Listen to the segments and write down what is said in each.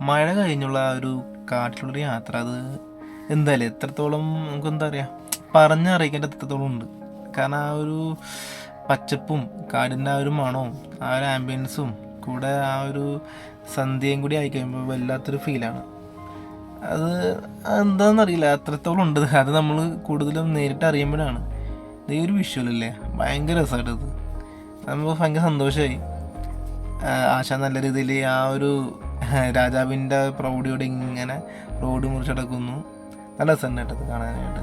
മഴ കഴിഞ്ഞുള്ള ആ ഒരു കാട്ടിലുള്ളൊരു യാത്ര അത് എന്തായാലും എത്രത്തോളം നമുക്ക് എന്താ പറയുക പറഞ്ഞറിയിക്കേണ്ട എത്രത്തോളം ഉണ്ട്. കാരണം ആ ഒരു പച്ചപ്പും കാടിന്റെ ആ ഒരു മണവും ആ ഒരു ആംബിയൻസും കൂടെ ആ ഒരു സന്ധ്യയും കൂടി ആയി കഴിയുമ്പോൾ വല്ലാത്തൊരു ഫീലാണ് അത് എന്താണെന്നറിയില്ല അത്രത്തോളം ഉണ്ട്. അത് നമ്മൾ കൂടുതലും നേരിട്ട് അറിയുമ്പോഴാണ്. ഈ ഒരു വിഷ്വൽ അല്ലേ ഭയങ്കര രസമായിട്ട് അത് നമുക്ക് ഭയങ്കര സന്തോഷമായി. ആശ നല്ല രീതിയിൽ ആ ഒരു രാജാവിന്റെ പ്രൗഢിയോടെ ഇങ്ങനെ റോഡ് മുറിച്ചടക്കുന്നു. നല്ല രസമുണ്ട് കാണാനായിട്ട്.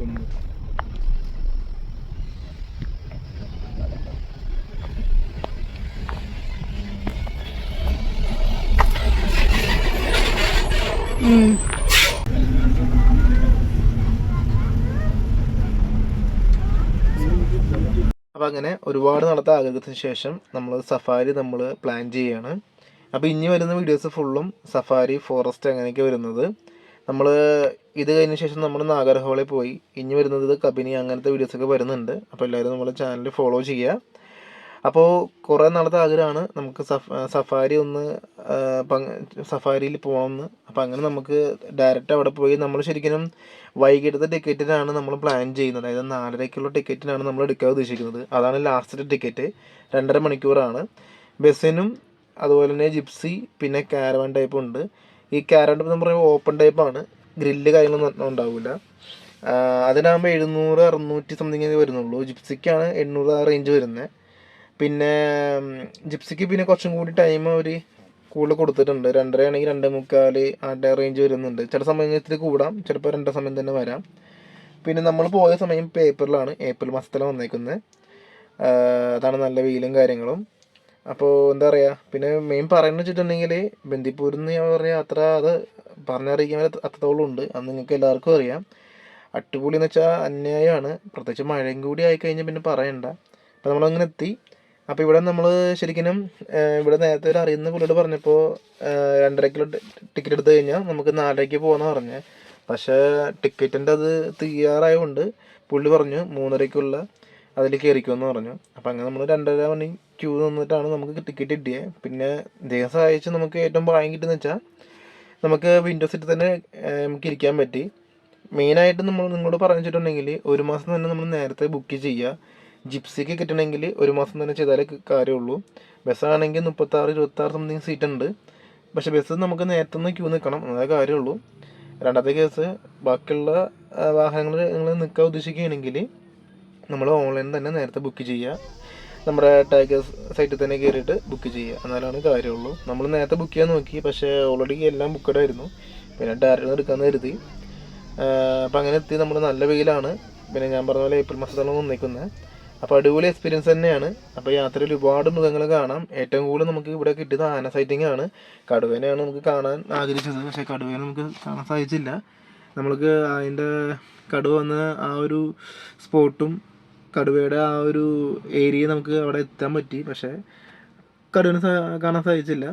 കാണാനായിട്ട് അപ്പോൾ അങ്ങനെ ഒരുപാട് നടത്ത ആഗ്രഹത്തിന് ശേഷം നമ്മൾ സഫാരി നമ്മൾ പ്ലാൻ ചെയ്യുകയാണ് അപ്പോൾ ഇനി വരുന്ന വീഡിയോസ് ഫുള്ളും സഫാരി ഫോറസ്റ്റ് അങ്ങനെയൊക്കെ വരുന്നത്. നമ്മൾ ഇത് കഴിഞ്ഞ ശേഷം നമ്മൾ നാഗർഹോളിൽ പോയി. ഇനി വരുന്നത് കബിനി അങ്ങനത്തെ വീഡിയോസൊക്കെ വരുന്നുണ്ട്. അപ്പോൾ എല്ലാവരും നമ്മുടെ ചാനൽ ഫോളോ ചെയ്യുക. അപ്പോൾ കുറേ നാളത്തെ ആഗ്രഹമാണ് നമുക്ക് സഫ സഫാരി ഒന്ന് സഫാരിയിൽ പോകണമെന്ന് അപ്പോൾ അങ്ങനെ നമുക്ക് ഡയറക്റ്റ് അവിടെ പോയി നമ്മൾ ശരിക്കും വൈകിട്ടത്തെ ടിക്കറ്റിനാണ് നമ്മൾ പ്ലാൻ ചെയ്യുന്നത്. അതായത് നാലരയ്ക്കുള്ള ടിക്കറ്റിനാണ് നമ്മൾ എടുക്കാൻ ഉദ്ദേശിക്കുന്നത്. അതാണ് ലാസ്റ്റ് ടിക്കറ്റ് രണ്ടര മണിക്കൂറാണ്. ബസ്സിനും അതുപോലെ തന്നെ ജിപ്സി പിന്നെ കാരവൻ ടൈപ്പ് ഉണ്ട്. ഈ കാരവൻ ടൈപ്പ് എന്ന് പറയുമ്പോൾ ഓപ്പൺ ടൈപ്പാണ് ഗ്രില്ല് കാര്യങ്ങളൊന്നും ഉണ്ടാവില്ല അതിനാകുമ്പോൾ എഴുന്നൂറ് അറുന്നൂറ്റി സംതിങ് വരുന്നുള്ളൂ. ജിപ്സിക്കാണ് എണ്ണൂറ് ആ റേഞ്ച് വരുന്നത് പിന്നെ ജിപ്സിക്ക് പിന്നെ കുറച്ചും കൂടി ടൈം അവർ കൂടുതൽ കൊടുത്തിട്ടുണ്ട്. രണ്ടര ആണെങ്കിൽ രണ്ടേ മുക്കാൽ ആ റേഞ്ച് വരുന്നുണ്ട്. ചില സമയത്തിൽ കൂടാം. ചിലപ്പോൾ രണ്ടര സമയം തന്നെ വരാം. പിന്നെ നമ്മൾ പോയ സമയം ഇപ്പോൾ ഏപ്രിലാണ് ഏപ്രിൽ മാസത്തിലാണ് വന്നേക്കുന്നത്. അതാണ് നല്ല വെയിലും കാര്യങ്ങളും. അപ്പോൾ എന്താ പറയുക പിന്നെ മെയിൻ പറയുന്നത് വെച്ചിട്ടുണ്ടെങ്കിൽ ബന്ദിപ്പൂരിൽ നിന്ന് ഞാൻ പറഞ്ഞ അത്ര അത് പറഞ്ഞറിയിക്കാൻ അത്രത്തോളം ഉണ്ട്. അത് നിങ്ങൾക്ക് എല്ലാവർക്കും അറിയാം. അട്ടുപൊളി എന്ന് വെച്ചാൽ അന്യായമാണ്. പ്രത്യേകിച്ച് മഴയും കൂടി ആയി കഴിഞ്ഞാൽ പിന്നെ പറയണ്ട. അപ്പോൾ നമ്മളങ്ങനെ എത്തി. അപ്പോൾ ഇവിടെ നമ്മൾ ശരിക്കും ഇവിടെ നേരത്തെ ഒരു അറിയുന്ന പുള്ളിയോട് പറഞ്ഞപ്പോൾ രണ്ടര കിലോ ടിക്കറ്റ് എടുത്തു കഴിഞ്ഞാൽ നമുക്ക് നാലരയ്ക്ക് പോകാമെന്ന് പറഞ്ഞു. പക്ഷേ ടിക്കറ്റിന്റെ അത് തയ്യാറായതുകൊണ്ട് പുള്ളി പറഞ്ഞു മൂന്നരയ്ക്കുള്ള അതിൽ കയറിക്കുമെന്ന് പറഞ്ഞു. അപ്പോൾ അങ്ങനെ നമ്മൾ രണ്ടര മണി ക്യൂ നിന്നിട്ടാണ് നമുക്ക് ടിക്കറ്റ് കിട്ടിയത് പിന്നെ ദൈവം സഹായിച്ച് നമുക്ക് ഏറ്റവും ഭാഗ്യം കിട്ടുന്ന വെച്ചാൽ നമുക്ക് വിൻഡോ സീറ്റിൽ തന്നെ നമുക്ക് ഇരിക്കാൻ പറ്റി. മെയിനായിട്ട് നമ്മൾ നിങ്ങളോട് പറഞ്ഞിട്ടുണ്ടെങ്കിൽ ഒരു മാസം തന്നെ നമ്മൾ നേരത്തെ ബുക്ക് ചെയ്യുക ജിപ്സിക്ക് കിട്ടണമെങ്കിൽ ഒരു മാസം തന്നെ ചെയ്താലേ കാര്യമുള്ളൂ. ബസ്സാണെങ്കിൽ മുപ്പത്താറ് ഇരുപത്താറ് സംതിങ് സീറ്റ് ഉണ്ട്. പക്ഷേ ബസ് നമുക്ക് നേരത്തെ ഒന്ന് ക്യൂ നിൽക്കണം അതേ കാര്യമുള്ളൂ. രണ്ടാമത്തെ കേസ് ബാക്കിയുള്ള വാഹനങ്ങൾ നിങ്ങൾ നിൽക്കാൻ ഉദ്ദേശിക്കുകയാണെങ്കിൽ നമ്മൾ ഓൺലൈനിൽ തന്നെ നേരത്തെ ബുക്ക് ചെയ്യുക നമ്മുടെ ടാഗേഴ്സ് സൈറ്റിൽ തന്നെ കയറിയിട്ട് ബുക്ക് ചെയ്യുക. എന്നാലാണ് കാര്യമുള്ളൂ. നമ്മൾ നേരത്തെ ബുക്ക് ചെയ്യാൻ നോക്കി. പക്ഷേ ഓൾറെഡി എല്ലാം ബുക്കഡ് ആയിരുന്നു. പിന്നെ ഡയറക്റ്റ് എടുക്കാമെന്ന് കരുതി. അപ്പം അങ്ങനെ എത്തി. നമ്മൾ നല്ല വെയിലാണ്. പിന്നെ ഞാൻ പറഞ്ഞ പോലെ ഏപ്രിൽ മാസത്തോളം വന്നേക്കുന്നത് അപ്പോൾ അടിപൊളി എക്സ്പീരിയൻസ് തന്നെയാണ്. അപ്പോൾ യാത്രയിൽ ഒരുപാട് മൃഗങ്ങൾ കാണാം. ഏറ്റവും കൂടുതൽ നമുക്ക് ഇവിടെ കിട്ടിയത് ആന സൈറ്റിംഗ് ആണ്. കടുവേനെയാണ് നമുക്ക് കാണാൻ ആഗ്രഹിച്ചത്. പക്ഷേ കടുവേനെ നമുക്ക് കാണാൻ സാധിച്ചില്ല. നമ്മൾക്ക് അതിന്റെ കടുവ വന്ന ആ ഒരു സ്പോട്ടും കടുവയുടെ ആ ഒരു ഏരിയ നമുക്ക് അവിടെ എത്താൻ പറ്റി. പക്ഷേ കടുവനെ കാണാൻ സാധിച്ചില്ല.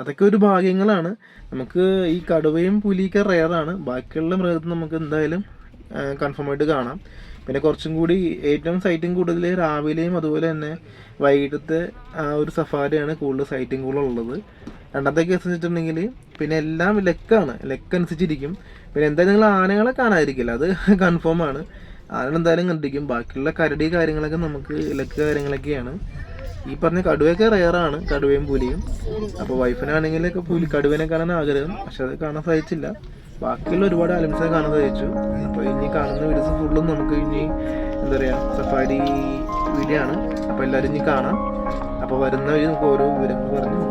അതൊക്കെ ഒരു ഭാഗ്യങ്ങളാണ്. നമുക്ക് ഈ കടുവയും പുലിയൊക്കെ റെയറാണ് ബാക്കിയുള്ള മൃഗത്തിൽ നമുക്ക് എന്തായാലും കൺഫേം ആയിട്ട് കാണാം. പിന്നെ കുറച്ചും കൂടി ഏറ്റവും സൈറ്റിംഗ് കൂടുതൽ രാവിലെയും അതുപോലെ തന്നെ വൈകിട്ടത്തെ ആ ഒരു സഫാരിയാണ് കൂടുതൽ സൈറ്റിംഗ് കൂടുതൽ ഉള്ളത്. രണ്ടാമത്തെ കേസ് വെച്ചിട്ടുണ്ടെങ്കിൽ പിന്നെ എല്ലാം ലെക്കാണ്. ലെക്ക് അനുസരിച്ചിരിക്കും. പിന്നെ എന്തായാലും നിങ്ങൾ ആനകളെ കാണാതിരിക്കില്ല. അത് കൺഫേം ആണ്. എന്തായാലും കണ്ടിരിക്കും. ബാക്കിയുള്ള കരടി കാര്യങ്ങളൊക്കെ നമുക്ക് ഇലക്ക് കാര്യങ്ങളൊക്കെയാണ്. ഈ പറഞ്ഞ കടുവയൊക്കെ റെയറാണ് കടുവയും പുലിയും. അപ്പോൾ വൈഫിനാണെങ്കിലൊക്കെ പുലി കടുവനെ കാണാൻ ആഗ്രഹം പക്ഷെ അത് കാണാൻ സാധിച്ചില്ല. ബാക്കിയുള്ള ഒരുപാട് ആലംസിനെ കാണാൻ സാധിച്ചു. അപ്പോൾ ഇനി കാണുന്ന വീഡിയോസ് ഫുള്ളും നമുക്ക് ഇനി എന്താ പറയുക സഫാരി വീഡിയോ ആണ്. അപ്പോൾ എല്ലാവരും ഇനി കാണാം. അപ്പോൾ വരുന്ന വഴി നമുക്ക് ഓരോ വിവരങ്ങൾ പറഞ്ഞു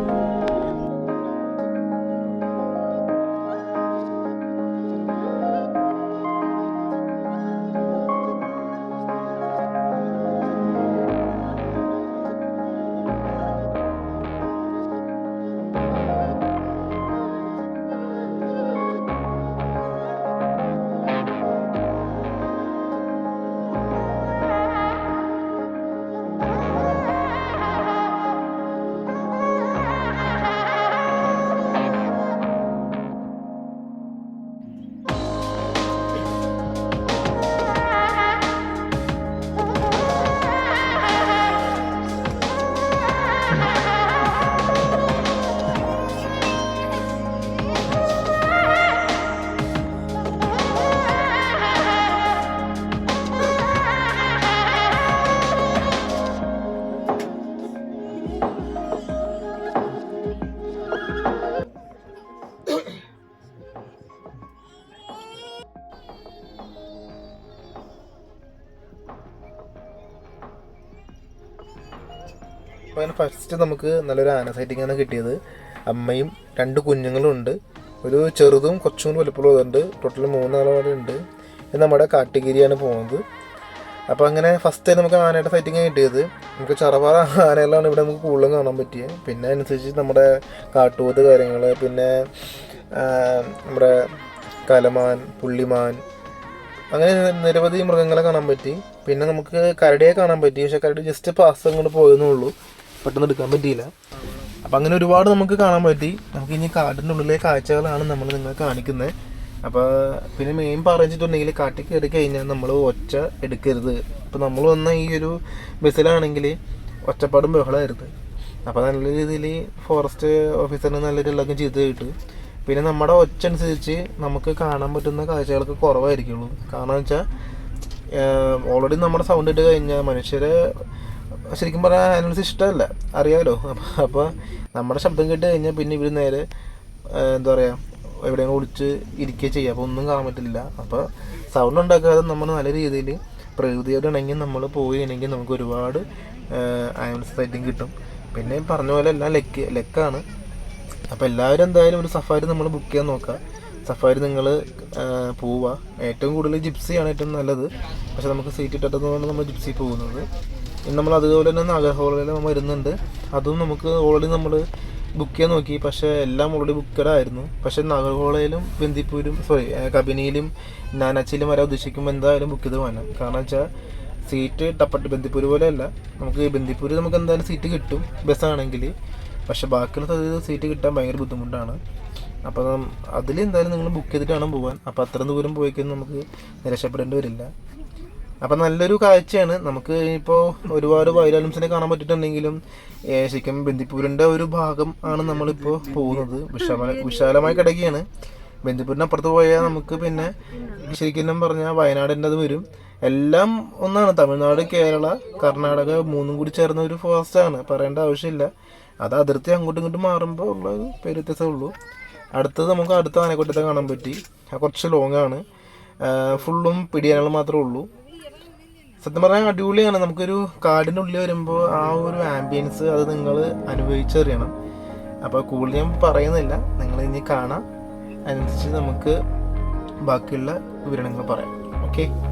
അപ്പോൾ അതിന് ഫസ്റ്റ് നമുക്ക് നല്ലൊരു ആന സൈറ്റിംഗ് ആണ് കിട്ടിയത്. അമ്മയും രണ്ട് കുഞ്ഞുങ്ങളും ഉണ്ട്. ഒരു ചെറുതും കുറച്ചും കൂടി വലുപ്പമുള്ളതുണ്ട് ടോട്ടൽ മൂന്നാളവിടെ ഉണ്ട്. ഇത് നമ്മുടെ കാട്ടുകിരിയാണ് പോകുന്നത്. അപ്പോൾ അങ്ങനെ ഫസ്റ്റ് നമുക്ക് ആനയുടെ സൈറ്റിംഗ് കിട്ടിയത്. നമുക്ക് ചറവാറ ആനകളാണ് ഇവിടെ നമുക്ക് കൂടുതലും കാണാൻ പറ്റിയത് പിന്നെ അനുസരിച്ച് നമ്മുടെ കാട്ടുപോത്ത് കാര്യങ്ങൾ പിന്നെ നമ്മുടെ കലമാൻ പുള്ളിമാൻ അങ്ങനെ നിരവധി മൃഗങ്ങളെ കാണാൻ പറ്റി. പിന്നെ നമുക്ക് കരടിയെ കാണാൻ പറ്റി. പക്ഷെ കരടി ജസ്റ്റ് പാസ് അങ്ങോട്ട് പോയെന്നേ ഉള്ളൂ. പെട്ടെന്ന് എടുക്കാൻ പറ്റിയില്ല. അപ്പം അങ്ങനെ ഒരുപാട് നമുക്ക് കാണാൻ പറ്റി. നമുക്ക് ഇനി കാടിന്റെ ഉള്ളിലെ കാഴ്ചകളാണ് നമ്മൾ നിങ്ങളെ കാണിക്കുന്നത് അപ്പോൾ പിന്നെ മെയിൻ പറഞ്ഞിട്ടുണ്ടെങ്കിൽ കാട്ടിൽ കയറി കഴിഞ്ഞാൽ നമ്മൾ ഒച്ച എടുക്കരുത്. ഇപ്പം നമ്മൾ വന്ന ഈ ഒരു ബസ്സിലാണെങ്കിൽ ഒച്ചപ്പാടും ബഹളമായിരുന്നു. അപ്പോൾ നല്ല രീതിയിൽ ഫോറസ്റ്റ് ഓഫീസറിന് നല്ല രീതിയിലൊക്കെ ചെയ്ത് കിട്ടു. പിന്നെ നമ്മുടെ ഒച്ച അനുസരിച്ച് നമുക്ക് കാണാൻ പറ്റുന്ന കാഴ്ചകളൊക്കെ കുറവായിരിക്കുള്ളൂ. കാരണം വെച്ചാൽ ഓൾറെഡി നമ്മുടെ സൗണ്ട് ഇട്ട് കഴിഞ്ഞാൽ മനുഷ്യരെ ശരിക്കും പറഞ്ഞാൽ അതിനനുസരിച്ച് ഇഷ്ടമല്ല. അറിയാമല്ലോ അപ്പം അപ്പോൾ നമ്മുടെ ശബ്ദം കേട്ട് കഴിഞ്ഞാൽ പിന്നെ ഇവർ നേരെ എന്താ പറയുക എവിടെയെങ്കിലും ഒളിച്ച് ഇരിക്കുക ചെയ്യുക അപ്പോൾ ഒന്നും കാണാൻ പറ്റില്ല. അപ്പോൾ സൗണ്ട് ഉണ്ടാക്കാതെ നമ്മൾ നല്ല രീതിയിൽ പ്രകൃതിയോട് ഇണങ്ങി നമ്മൾ ഇണങ്ങി നമുക്ക് ഒരുപാട് ആംബുലൻസ് സൈറ്റിംഗ് കിട്ടും. പിന്നെ പറഞ്ഞ പോലെ എല്ലാം ലെക്ക് ലെക്കാണ്. അപ്പോൾ എല്ലാവരും എന്തായാലും ഒരു സഫാരി നമ്മൾ ബുക്ക് ചെയ്യാൻ നോക്കുക. സഫാരി നിങ്ങൾ പോവുക. ഏറ്റവും കൂടുതൽ ജിപ്സിയാണ് ഏറ്റവും നല്ലത്. പക്ഷെ നമുക്ക് സീറ്റ് ഇട്ടതുകൊണ്ട് നമ്മൾ ജിപ്സി പോകുന്നത്. നമ്മൾ അതുപോലെ തന്നെ നാഗർഹോളയിൽ നമ്മൾ വരുന്നുണ്ട്. അതും നമുക്ക് ഓൾറെഡി നമ്മൾ ബുക്ക് ചെയ്യാൻ നോക്കി. പക്ഷേ എല്ലാം ഓൾറെഡി ബുക്കഡായിരുന്നു പക്ഷേ നാഗർഹോളയിലും ബന്ദിപ്പൂരും സോറി കബിനിയിലും നാനാച്ചിയിലും വരാൻ ഉദ്ദേശിക്കുമ്പോൾ എന്തായാലും ബുക്ക് ചെയ്ത് വേണം. കാരണം വെച്ചാൽ സീറ്റ് ടപ്പട്ട് ബന്ദിപ്പൂർ പോലെയല്ല. നമുക്ക് ബന്ദിപ്പൂർ നമുക്ക് എന്തായാലും സീറ്റ് കിട്ടും. ബസ്സാണെങ്കിൽ പക്ഷെ ബാക്കിയുള്ള സ്ഥലത്ത് സീറ്റ് കിട്ടാൻ ഭയങ്കര ബുദ്ധിമുട്ടാണ്. അപ്പം അതിൽ എന്തായാലും നിങ്ങൾ ബുക്ക് ചെയ്തിട്ടാണ് പോകാൻ അപ്പോൾ അത്ര ദൂരം പോയിക്കഴിഞ്ഞാൽ നമുക്ക് നിരക്ഷപ്പെടേണ്ടി വരില്ല. അപ്പം നല്ലൊരു കാഴ്ചയാണ്. നമുക്ക് ഇപ്പോ ഒരുപാട് വൈരാലംസിനെ കാണാൻ പറ്റിയിട്ടുണ്ടെങ്കിലും ശരിക്കും ബന്ദിപ്പൂരിന്റെ ഒരു ഭാഗം ആണ് നമ്മളിപ്പോൾ പോകുന്നത്. വിശാല വിശാലമായി കിടക്കുകയാണ്. ബന്ദിപ്പൂരിന് അപ്പുറത്ത് പോയാൽ നമുക്ക് പിന്നെ ശരിക്കും പറഞ്ഞ വയനാടിന്റെ വരും. എല്ലാം ഒന്നാണ്. തമിഴ്നാട് കേരള കർണാടക മൂന്നും കൂടി ചേർന്ന ഒരു ഫോറസ്റ്റാണ് പറയേണ്ട ആവശ്യമില്ല. അത് അതിർത്തി അങ്ങോട്ടും ഇങ്ങോട്ടും മാറുമ്പോൾ ഉള്ള വ്യത്യാസമേ ഉള്ളൂ. അടുത്തത് നമുക്ക് അടുത്ത ആനക്കൂട്ടത്തെ കാണാൻ പറ്റി. കുറച്ച് ലോങ്ങാണ് ഫുള്ളും പിടിയാനുകൾ മാത്രമേ ഉള്ളൂ. സത്യം പറഞ്ഞാൽ അടിപൊളിയാണ്. നമുക്കൊരു കാടിന്റെ ഉള്ളിൽ വരുമ്പോൾ ആ ഒരു ആംബിയൻസ് അത് നിങ്ങൾ അനുഭവിച്ചറിയണം. അപ്പോൾ കൂടുതൽ ഞാൻ പറയുന്നില്ല. നിങ്ങൾ ഇനി കാണാം. അതിനനുസരിച്ച് നമുക്ക് ബാക്കിയുള്ള വിവരണങ്ങൾ പറയാം. ഓക്കെ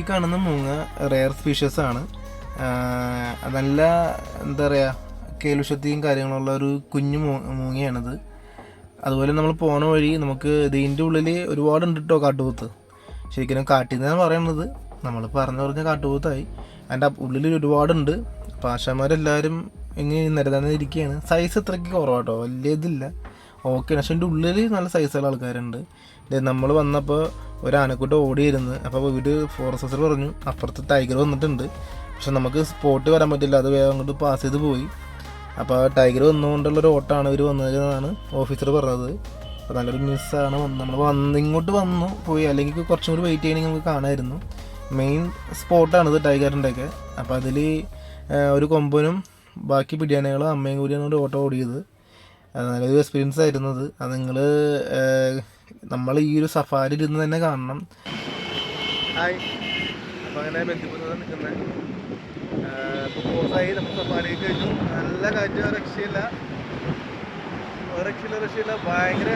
ഈ കാണുന്ന മൂങ്ങ റെയർ സ്പീഷ്യസ് ആണ്. നല്ല എന്താ പറയുക കേലുഷത്തിയും കാര്യങ്ങളുള്ള ഒരു കുഞ്ഞു മൂങ്ങയാണിത്. അതുപോലെ നമ്മൾ പോണ വഴി നമുക്ക് ഇതിന്റെ ഉള്ളിൽ ഒരുപാട് ഉണ്ട് കേട്ടോ കാട്ടുപോത്ത്. ശരിക്കും കാട്ടിന്നാണ് പറയണത് നമ്മൾ പറഞ്ഞു പറഞ്ഞ കാട്ടുപോത്തായി. അതിന്റെ ഉള്ളിൽ ഒരുപാടുണ്ട്. പാഷന്മാരെല്ലാവരും ഇങ്ങനെ നിരതാന്ന് ഇരിക്കുകയാണ് സൈസ് ഇത്രയ്ക്ക് കുറവാട്ടോ വലിയ ഇതില്ല. ഓക്കെ പക്ഷേ എന്റെ ഉള്ളിൽ നല്ല സൈസുള്ള ആൾക്കാരുണ്ട്. നമ്മൾ വന്നപ്പോൾ ഒരു ആനക്കൂട്ടം ഓടിയിരുന്നു. അപ്പോൾ വീട് ഫോറസ്റ്റ് ഓഫീസർ പറഞ്ഞു അപ്പുറത്ത് ടൈഗർ വന്നിട്ടുണ്ട്. പക്ഷെ നമുക്ക് സ്പോട്ട് വരാൻ പറ്റില്ല. അത് വേഗം അങ്ങോട്ട് പാസ് ചെയ്ത് പോയി. അപ്പോൾ ടൈഗർ വന്നുകൊണ്ടുള്ള ഒരു ഓട്ടമാണ് ഇവർ വന്നതെന്നാണ് ഓഫീസർ പറഞ്ഞത്. അപ്പോൾ നല്ലൊരു മിസ്സാണ് നമ്മൾ വന്ന് ഇങ്ങോട്ട് വന്നു പോയി. അല്ലെങ്കിൽ കുറച്ചും കൂടി വെയിറ്റ് ചെയ്യണമെങ്കിൽ നമുക്ക് കാണാമായിരുന്നു. മെയിൻ സ്പോട്ടാണിത് ടൈഗറിന്റെയൊക്കെ അപ്പോൾ അതിൽ ഒരു കൊമ്പനും ബാക്കി പിടിയാനകളും അമ്മയും കൂടിയാണ് ഒരു ഓട്ടം ഓടിയത്. അത് നല്ലൊരു എക്സ്പീരിയൻസ് ആയിരുന്നത് അത്. നിങ്ങൾ നമ്മൾ ഈ ഒരു സഫാരി ഇരുന്ന് തന്നെ കാണണം. ഹായ് അപ്പോൾ സഫാരി നല്ല രക്ഷയില്ല. രക്ഷയില്ല ഭയങ്കര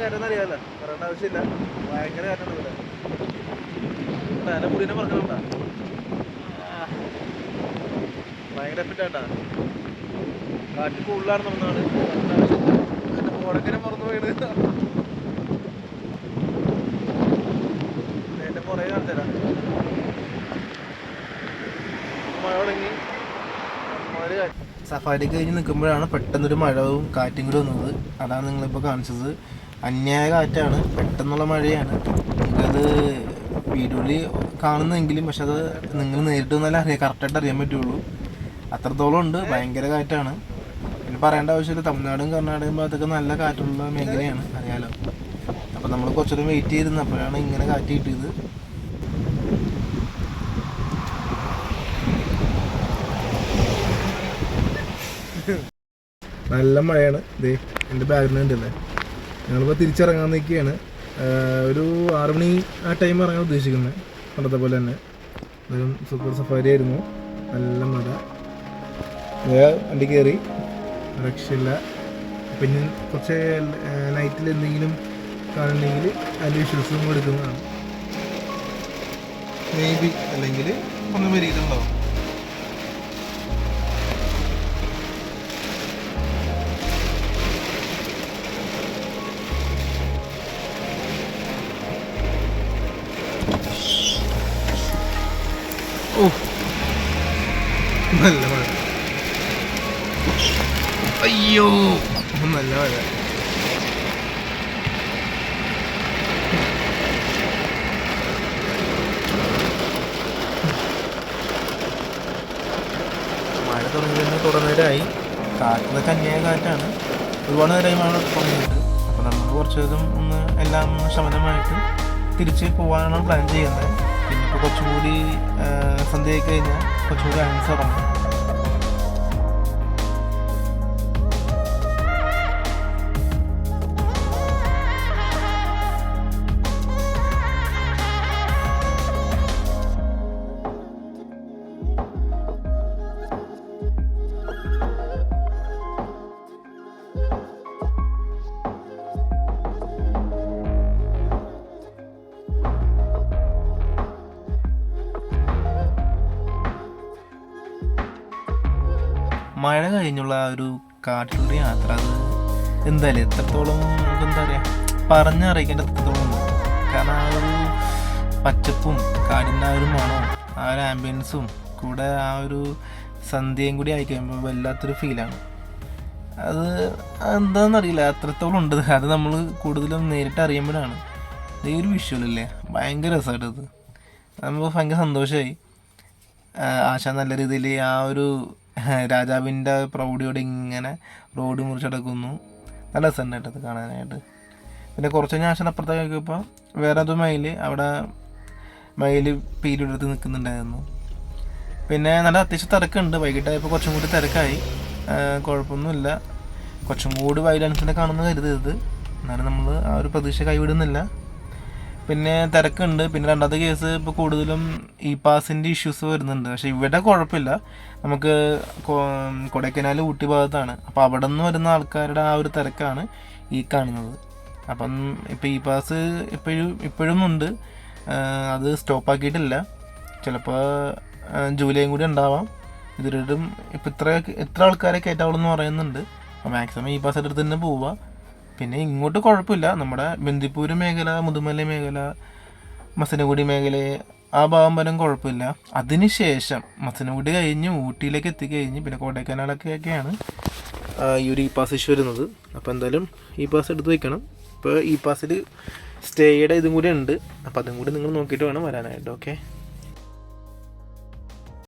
കാറ്റെന്ന് അറിയാമല്ലോ പറയേണ്ട ആവശ്യമില്ല. ഭയങ്കര കാറ്റാണ് ഇവിടെ. തല മുടിനെ ഭയങ്കര കാറ്റ് കൂടുതലാണ് നമ്മളാണ് ഫോണൊക്കെ മറന്നു പോയത് എന്റെ പുറകെ കാണിച്ചരാ മഴ തുടങ്ങി. സഫാരി കഴിഞ്ഞ് നിൽക്കുമ്പോഴാണ് പെട്ടെന്നൊരു മഴവും കാറ്റും കൂടി വന്നത്. അതാണ് നിങ്ങളിപ്പോൾ കാണിച്ചത്. അന്യായ കാറ്റാണ്. പെട്ടെന്നുള്ള മഴയാണ്. നിങ്ങൾക്കത് വീഡിയോയിൽ കാണുന്നെങ്കിലും പക്ഷെ അത് നിങ്ങൾ നേരിട്ട് വന്നാലേ അറിയാം. കറക്റ്റായിട്ട് അറിയാൻ പറ്റുള്ളൂ. അത്രത്തോളം ഉണ്ട് ഭയങ്കര കാറ്റാണ് പിന്നെ പറയേണ്ട ആവശ്യമില്ല. തമിഴ്നാടും കർണാടകയും ഭാഗത്തൊക്കെ നല്ല കാറ്റുള്ള മേഖലയാണ് അറിയാലോ. അപ്പോൾ നമ്മൾ കുറച്ചുകൂടി വെയിറ്റ് ചെയ്തിരുന്നു. അപ്പോഴാണ് ഇങ്ങനെ കാറ്റ് കിട്ടിയത്. നല്ല മഴയാണ്. ദേ എന്റെ ബാഗിന് ഉണ്ടല്ലേ ഞങ്ങളിപ്പോൾ തിരിച്ചിറങ്ങാൻ നിൽക്കുകയാണ്. ഒരു ആറുമണി ആ ടൈം ഇറങ്ങാൻ ഉദ്ദേശിക്കുന്നത്. പണ്ടത്തെ പോലെ തന്നെ. സൂപ്പർ സഫാരി ആയിരുന്നു. നല്ല മഴ. വണ്ടി കയറി രക്ഷയില്ല. പിന്നെ കുറച്ച് നൈറ്റിൽ എന്തെങ്കിലും കാണുന്നെങ്കിൽ അതിന്റെ വിഷ്വൽസും എടുക്കുന്നതാണ് മേ ബി അല്ലെങ്കിൽ ഒന്നും വരിയിട്ടുണ്ടാവും ഓ അയ്യോ നല്ല മഴ മഴ തുടങ്ങിയതിന് കുറേ നേരമായി കാറ്റിനൊക്കെ അന്യായ കാറ്റാണ്. ഒരുപാട് നേരമായി മഴ തുടങ്ങിയിട്ട് അപ്പോൾ നമ്മൾ കുറച്ച് ദിവസം ഒന്ന് എല്ലാം ഒന്ന് ശമനമായിട്ട് തിരിച്ച് പോകാനാണ് പ്ലാൻ ചെയ്യുന്നത്. പിന്നെ ഇപ്പോൾ കുറച്ചുകൂടി ആ, സന്ധ്യയായി കഴിഞ്ഞാൽ കുറച്ചുകൂടി അൻസറാണ് തുടങ്ങും. മഴ കഴിഞ്ഞുള്ള ആ ഒരു കാട്ടിലൂടെ യാത്ര. അത് എന്തായാലും എത്രത്തോളം നമുക്ക് എന്താ പറയുക പറഞ്ഞറിയിക്കേണ്ട എത്രത്തോളം കാരണം ആ ഒരു പച്ചപ്പും കാടിന്റെ ആ ഒരു മണവും ആ ഒരു ആംബിയൻസും കൂടെ ആ ഒരു സന്ധ്യയും കൂടി ആയി കഴിയുമ്പോൾ വല്ലാത്തൊരു ഫീലാണ് അത് എന്താണെന്നറിയില്ല അത്രത്തോളം ഉണ്ട്. അത് നമ്മൾ കൂടുതലും നേരിട്ട് അറിയുമ്പോഴാണ്. ഈ ഒരു വിഷ്വലല്ലേ ഭയങ്കര രസമായിട്ട് അത് നമുക്ക് ഭയങ്കര സന്തോഷമായി. ആശ നല്ല രീതിയിൽ ആ ഒരു രാജാവിന്റെ പ്രൗഢിയോടെ ഇങ്ങനെ റോഡ് മുറിച്ചടക്കുന്നു. നല്ല രസമുണ്ട് അത് കാണാനായിട്ട്. പിന്നെ കുറച്ച് ഞാൻ അപ്പുറത്തേക്ക് നോക്കിയപ്പോൾ വേറെ അത് മയിൽ അവിടെ മയിൽ പീരിയടുത്ത് നിൽക്കുന്നുണ്ടായിരുന്നു. പിന്നെ നല്ല അത്യാവശ്യം തിരക്കുണ്ട്. വൈകിട്ടായപ്പോൾ കുറച്ചും കൂടി തിരക്കായി. കുഴപ്പമൊന്നുമില്ല. കുറച്ചും കൂടി വയലൻസിനെ കാണുന്ന കരുതരുത് എന്നാലും നമ്മൾ ആ ഒരു പ്രതീക്ഷ കൈവിടുന്നില്ല. പിന്നെ തിരക്കുണ്ട്. പിന്നെ രണ്ടാമത്തെ കേസ് ഇപ്പോൾ കൂടുതലും ഇ പാസിന്റെ ഇഷ്യൂസ് വരുന്നുണ്ട്. പക്ഷേ ഇവിടെ കുഴപ്പമില്ല. നമുക്ക് കൊടൈക്കനാൽ ഊട്ടി ഭാഗത്താണ് അപ്പോൾ അവിടെ നിന്ന് വരുന്ന ആൾക്കാരുടെ ആ ഒരു തിരക്കാണ് ഈ കാണുന്നത്. അപ്പം ഇപ്പോൾ ഈ പാസ് ഇപ്പോഴും ഇപ്പോഴും ഉണ്ട്. അത് സ്റ്റോപ്പ് ആക്കിയിട്ടില്ല ചിലപ്പോൾ ജൂലൈയും കൂടി ഉണ്ടാവാം. ഇതിലും ഇപ്പം ഇത്ര ഇത്ര ആൾക്കാരെ കയറ്റാവുള്ളൂ എന്ന് പറയുന്നുണ്ട്. അപ്പോൾ മാക്സിമം ഈ പാസ് എടുത്ത് തന്നെ പോവുക പിന്നെ ഇങ്ങോട്ട് കുഴപ്പമില്ല. നമ്മുടെ ബന്ദിപ്പൂര് മേഖല മുതുമല മേഖല മസനഗുഡി മേഖല ആ ഭാഗം വരും കുഴപ്പമില്ല. അതിനുശേഷം മസനഗുഡി കഴിഞ്ഞ് ഊട്ടിയിലേക്ക് എത്തിക്കഴിഞ്ഞ് പിന്നെ കൊടൈക്കനാലൊക്കെയൊക്കെയാണ് ഈ ഒരു ഇ പാസ് ഇഷ്യൂ വരുന്നത്. അപ്പോൾ എന്തായാലും ഇ പാസ് എടുത്ത് വയ്ക്കണം ഇപ്പോൾ ഇ പാസ്സിൽ സ്റ്റേയുടെ ഇതും കൂടി ഉണ്ട്. അപ്പോൾ അതും കൂടി നിങ്ങൾ നോക്കിയിട്ട് വേണം വരാനായിട്ട് ഓക്കെ